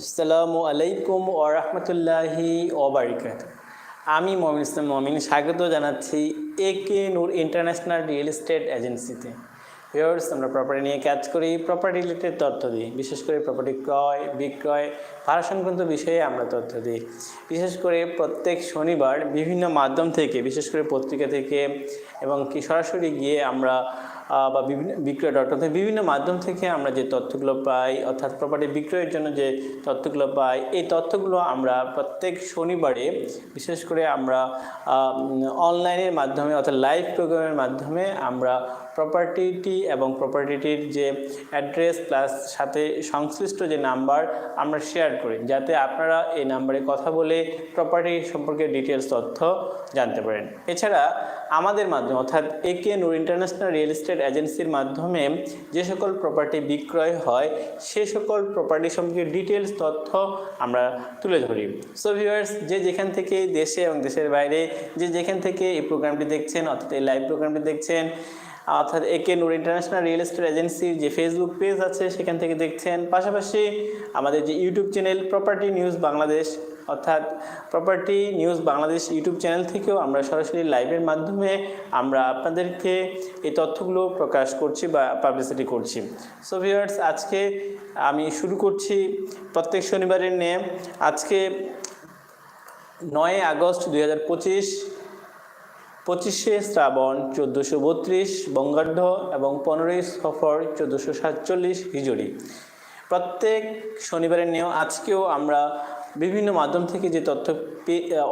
আসসালামু আলাইকুম ও রহমতুল্লাহি আমি মমিন ইসলাম মমিন, স্বাগত জানাচ্ছি A K Noor international real estate এজেন্সিতে। ভিউয়ার্স, আমরা প্রপার্টি নিয়ে কাজ করি প্রপার্টি রিলেটেড তথ্য দিই, বিশেষ করে প্রপার্টি ক্রয়, বিক্রয়, ভাড়া সংক্রান্ত বিষয়ে আমরা তথ্য দিই। বিশেষ করে প্রত্যেক শনিবার বিভিন্ন মাধ্যম থেকে, বিশেষ করে পত্রিকা থেকে এবং কি সরাসরি গিয়ে আমরা বা বিভিন্ন বিক্রয় ডট কম থেকে বিভিন্ন মাধ্যম থেকে আমরা যে তথ্যগুলো পাই, অর্থাৎ প্রপার্টি বিক্রয়ের জন্য যে তথ্যগুলো পাই, এই তথ্যগুলো আমরা প্রত্যেক শনিবারে, বিশেষ করে আমরা অনলাইনের মাধ্যমে অর্থাৎ লাইভ প্রোগ্রামের মাধ্যমে আমরা প্রপার্টিটি এবং প্রপার্টিটির যে অ্যাড্রেস প্লাস সাথে সংশ্লিষ্ট যে নাম্বার আমরা শেয়ার করি, যাতে আপনারা এই নাম্বারে কথা বলে প্রপার্টি সম্পর্কে ডিটেলস তথ্য জানতে পারেন। এছাড়া আমাদের মাধ্যমে, অর্থাৎ একে নূর ইন্টারন্যাশনাল রিয়েল এস্টেট এজেন্সির মাধ্যমে যে সকল প্রপার্টি বিক্রয় হয়, সে সকল প্রপার্টি সম্পর্কে ডিটেলস তথ্য আমরা তুলে ধরি। সো ভিউয়ার্স যে যেখান থেকে দেশে এবং দেশের বাইরে, যে যেখান থেকে এই প্রোগ্রামটি দেখছেন, অর্থাৎ এই লাইভ প্রোগ্রামটি দেখছেন অর্থাৎ একে নূর ইন্টারন্যাশনাল রিয়েল এস্টেট এজেন্সির যে ফেসবুক পেজ আছে, সেখান থেকে দেখছেন। পাশাপাশি আমাদের যে YouTube channel property news Bangladesh অর্থাৎ property news Bangladesh YouTube channel থেকেও আমরা সরাসরি লাইভের মাধ্যমে আমরা আপনাদেরকে এই তথ্যগুলো প্রকাশ করছি বা পাবলিসিটি করছি। সো ভিউয়ার্স আজকে আমি শুরু করছি প্রত্যেক শনিবারের নিয়ে। আজকে নয় আগস্ট দু হাজার পঁচিশ পঁচিশ শ্রাবণ চোদ্দোশো বত্রিশ বঙ্গাঢ্য এবং পনেরোই সফর চোদ্দোশো সাতচল্লিশ হিজড়ি। প্রত্যেক শনিবারের নিয়েও আজকেও আমরা বিভিন্ন মাধ্যম থেকে যে তথ্য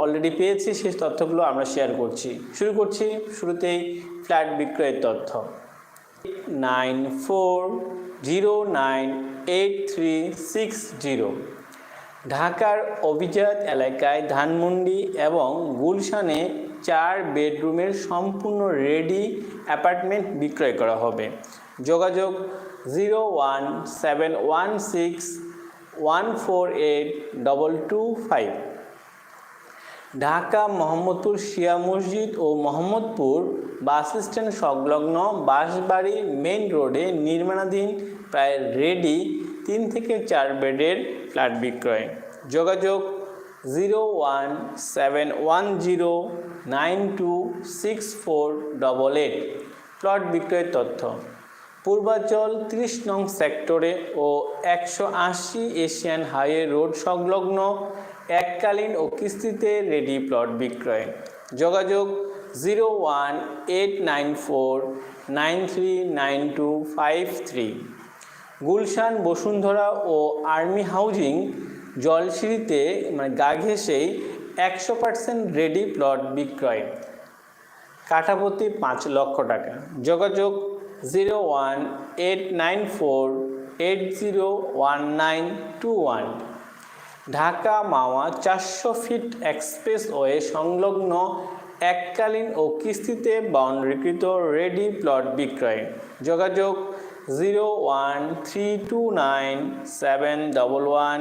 অলরেডি পেয়েছি, সেই তথ্যগুলো আমরা শেয়ার করছি। শুরু করছি শুরুতেই ফ্ল্যাট বিক্রয়ের তথ্য। Nine four zero nine eight three six zero. ঢাকার অভিজাত এলাকায় ধানমন্ডি এবং গুলশানে চার বেডরুমের সম্পূর্ণ রেডি অ্যাপার্টমেন্ট বিক্রয় করা হবে। যোগাযোগ zero one seven one six one four eight double two five. Dhaka Mohammadpur শিয়া মসজিদ ও মোহাম্মদপুর বাস স্ট্যান্ড সংলগ্ন বাঁশবাড়ি মেইন রোডে নির্মাণাধীন প্রায় রেডি তিন থেকে চার বেডের ফ্ল্যাট বিক্রয়। যোগাযোগ zero one seven one zero nine two six four double eight plot বিক্রয়ের তথ্য. পূর্বাঞ্চল ত্রিশ নং সেক্টরে ও একশো আশি এশিয়ান হাইওয়ে রোড সংলগ্ন এককালীন ও কিস্তিতে রেডি প্লট বিক্রয়। যোগাযোগ zero one eight nine four nine three nine two five three Gulshan, Bashundhara ও আর্মি হাউজিং জলসিঁড়িতে মানে গা ঘেঁষেই একশো পার্সেন্ট রেডি প্লট বিক্রয়। কাঠাপতি পাঁচ লক্ষ টাকা। যোগাযোগ zero one eight nine four eight zero one nine two one. Dhaka Mawa চারশো ফিট এক্সপ্রেস ওয়ে সংলগ্ন এককালীন ও কিস্তিতে বাউন্ডারিকৃত রেডি প্লট বিক্রয়। যোগাযোগ zero one three two nine seven double one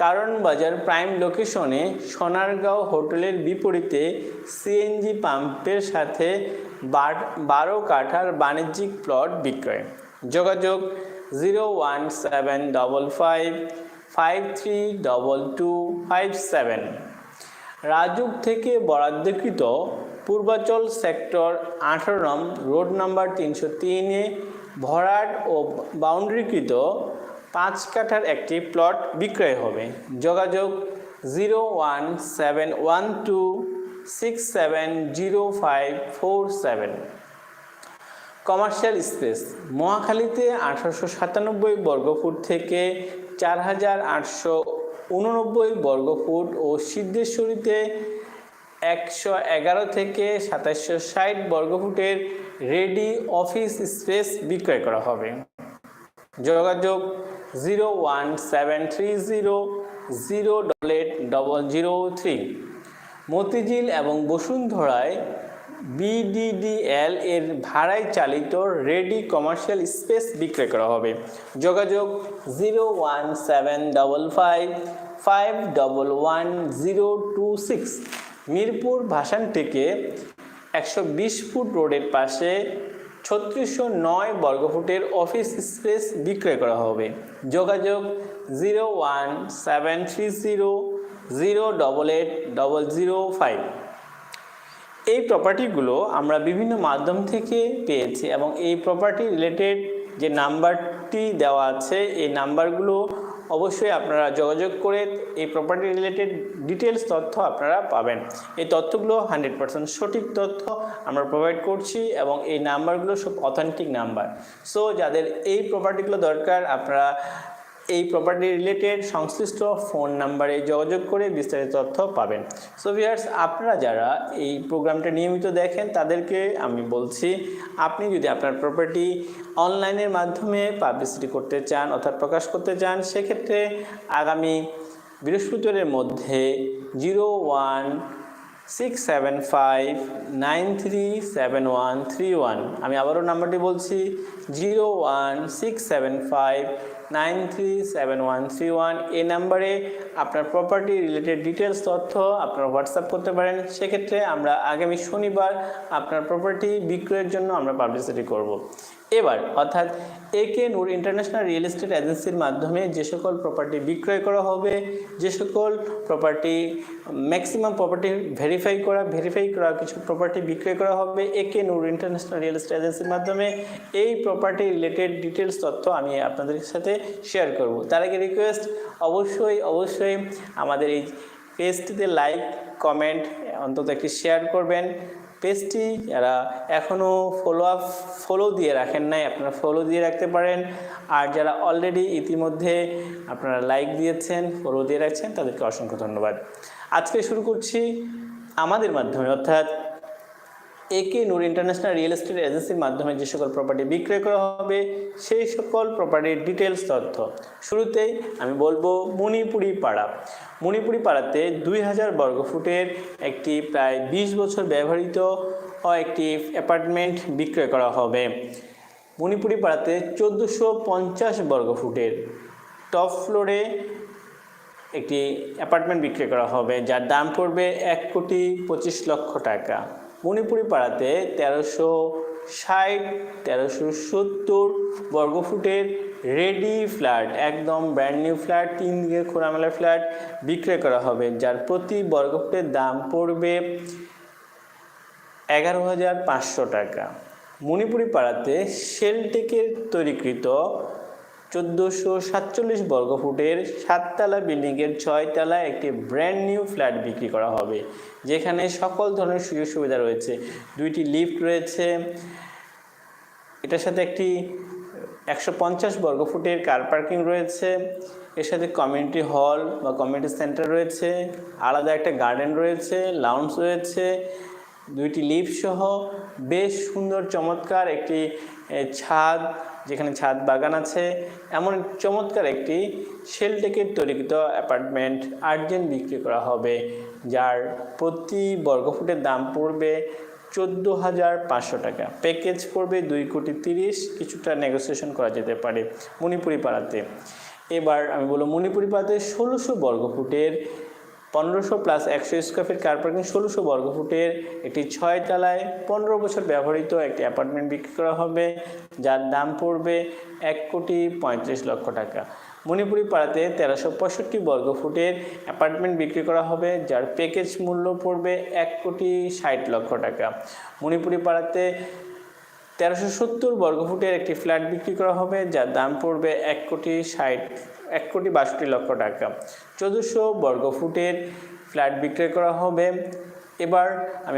কারণ বাজার প্রাইম লোকেশনে সোনারগাঁও হোটেলের বিপরীতে সিএনজি পাম্পের সাথে বারো কাঠার বাণিজ্যিক প্লট বিক্রয়। যোগাযোগ zero one seven double five five three double two five seven RAJUK থেকে বরাদ্দকৃত পূর্বাচল সেক্টর আঠারো নম রোড নাম্বার তিনশো তিনে ভরাট ও বাউন্ডারিকৃত পাঁচ কাঠার একটি প্লট বিক্রয় হবে। যোগাযোগ zero one seven one two six seven zero five four seven. Commercial space, মহাখালীতে আঠারোশো সাতানব্বই বর্গফুট থেকে চার হাজার আটশো উননব্বই বর্গফুট ও সিদ্ধেশ্বরীতে একশো এগারো থেকে সাতাশশো ষাট বর্গফুটের রেডি অফিস স্পেস বিক্রয় করা হবে। যোগাযোগ zero one seven three zero zero double eight double zero three. Motijheel এবং বসুন্ধরায় বিডিডিএল এর ভাড়ায় চালিত রেডি কমার্শিয়াল স্পেস বিক্রয় করা হবে। যোগাযোগ zero one seven double five five double one zero two six. Mirpur ভাসান থেকে একশো বিশ ফুট রোডের পাশে ছত্রিশশো নয় বর্গফুটের অফিস স্পেস বিক্রয় করা হবে। যোগাযোগ zero one seven three zero zero double eight double zero five. এই প্রপার্টিগুলো আমরা বিভিন্ন মাধ্যম থেকে পেয়েছি এবং এই প্রপার্টি রিলেটেড যে নাম্বারটি দেওয়া আছে, এই নাম্বারগুলো অবশ্যই আপনারা যোগাযোগ করে এই প্রপার্টি রিলেটেড ডিটেলস তথ্য আপনারা পাবেন। এই তথ্যগুলো হান্ড্রেড পার্সেন্ট সঠিক তথ্য আমরা প্রোভাইড করছি এবং এই নাম্বারগুলো সব অথেন্টিক নাম্বার সো যাদের এই প্রপার্টিগুলো দরকার, আপনারা এই প্রপার্টি রিলেটেড সংশ্লিষ্ট ফোন নাম্বারে যোগাযোগ করে বিস্তারিত তথ্য পাবেন। সো ভিয়ার্স আপনারা যারা এই প্রোগ্রামটা নিয়মিত দেখেন, তাদেরকে আমি বলছি, আপনি যদি আপনার প্রপার্টি অনলাইনের মাধ্যমে পাবলিসিটি করতে চান, অর্থাৎ প্রকাশ করতে চান, সেক্ষেত্রে আগামী বৃহস্পতিবারের মধ্যে zero one six seven five nine three seven one three one আমি আবারও নাম্বারটি বলছি zero one six seven five nine three seven one three one এই নাম্বারে আপনার প্রপার্টি রিলেটেড ডিটেলস তথ্য আপনারা হোয়াটসঅ্যাপ করতে পারেন। সেক্ষেত্রে আমরা আগামী শনিবার আপনার প্রপার্টি বিক্রয়ের জন্য আমরা পাবলিসিটি করব। এবার, অর্থাৎ একে নূর ইন্টারন্যাশনাল রিয়েল এস্টেট এজেন্সির মাধ্যমে যে সকল প্রপার্টি বিক্রয় করা হবে, যে সকল প্রপার্টি ম্যাক্সিমাম প্রপার্টি ভেরিফাই করা ভেরিফাই করা কিছু প্রপার্টি বিক্রয় করা হবে একে নূর ইন্টারন্যাশনাল রিয়েল এস্টেট এজেন্সির মাধ্যমে। এই প্রপার্টি রিলেটেড ডিটেলস তথ্য আমি আপনাদের সাথে শেয়ার করব। তার আগে রিকোয়েস্ট অবশ্যই অবশ্যই আমাদের এই পেজটিতে লাইক কমেন্ট অন্তত একটি শেয়ার করবেন। পেজটি যারা এখনও ফলো আপ ফলো দিয়ে রাখেন নাই, আপনারা ফলো দিয়ে রাখতে পারেন। আর যারা অলরেডি ইতিমধ্যে আপনারা লাইক দিয়েছেন ফলো দিয়ে রাখছেন, তাদেরকে অসংখ্য ধন্যবাদ। আজকে শুরু করছি আমাদের মাধ্যমে, অর্থাৎ একে নূর ইন্টারন্যাশনাল রিয়েল এস্টেট এজেন্সির মাধ্যমে যে সকল প্রপার্টি বিক্রয় করা হবে, সেই সকল প্রপার্টির ডিটেলস তথ্য। শুরুতেই আমি বলব মণিপুরি পাড়া। মণিপুরি পাড়াতে দুই হাজার বর্গফুটের একটি প্রায় বিশ বছর ব্যবহৃত একটি অ্যাপার্টমেন্ট বিক্রয় করা হবে। মণিপুরি পাড়াতে চোদ্দোশো পঞ্চাশ বর্গফুটের টপ ফ্লোরে একটি অ্যাপার্টমেন্ট বিক্রি করা হবে, যার দাম পড়বে এক কোটি পঁচিশ লক্ষ টাকা। মণিপুরি পাড়াতে তেরোশো ষাট, তেরোশো সত্তর বর্গফুটের রেডি ফ্ল্যাট, একদম ব্র্যান্ড নিউ ফ্ল্যাট তিন দিকে খোলামেলা ফ্ল্যাট বিক্রয় করা হবে, যার প্রতি বর্গফুটের দাম পড়বে এগারো হাজার পাঁচশো টাকা। মণিপুরি পাড়াতে সেলটেকের তৈরিকৃত চোদ্দোশো সাতচল্লিশ বর্গফুটের সাততলা বিল্ডিংয়ের ছয়তলা একটি ব্র্যান্ড নিউ ফ্ল্যাট বিক্রি করা হবে, যেখানে সকল ধরনের সুযোগ সুবিধা রয়েছে। দুইটি লিফট রয়েছে। এটার সাথে একটি একশো পঞ্চাশ বর্গফুটের কার পার্কিং রয়েছে। এর সাথে কমিউনিটি হল বা কমিউনিটি সেন্টার রয়েছে। আলাদা একটা গার্ডেন রয়েছে লাউন্স রয়েছে। দুইটি লিফট সহ বেশ সুন্দর চমৎকার একটি ছাদ যেখানে ছাদ বাগান আছে। এমন চমৎকার একটি শেলটেকের তৈরিকৃত অ্যাপার্টমেন্ট আর্জেন্ট বিক্রি করা হবে, যার প্রতি বর্গফুটের দাম পড়বে চোদ্দ হাজার পাঁচশো টাকা। প্যাকেজ পড়বে দুই কোটি তিরিশ, কিছুটা নেগোসিয়েশন করা যেতে পারে মণিপুরি পাড়াতে এবার আমি বলব মণিপুরি পাড়াতে ষোলোশো বর্গফুটের পনেরোশো প্লাস একশো স্কোয়ার ফিট কার পার্কিং ষোলোশো বর্গফুটের একটি ছয় তলায় পনেরো বছর ব্যবহৃত একটি অ্যাপার্টমেন্ট বিক্রি করা হবে, যার দাম পড়বে এক কোটি পঁয়ত্রিশ লক্ষ টাকা। মণিপুরি পাড়াতে তেরোশো পঁয়ষট্টি বর্গফুটের অ্যাপার্টমেন্ট বিক্রি করা হবে, যার প্যাকেজ মূল্য পড়বে এক কোটি ষাট লক্ষ টাকা। মণিপুরি পাড়াতে তেরোশো সত্তর বর্গফুটের একটি ফ্ল্যাট বিক্রি করা হবে, যার দাম পড়বে এক কোটি ষাট এক কোটি বাষট্টি লক্ষ টাকা। চোদ্দোশো বর্গফুটের ফ্ল্যাট বিক্রয় করা হবে। এবার আমি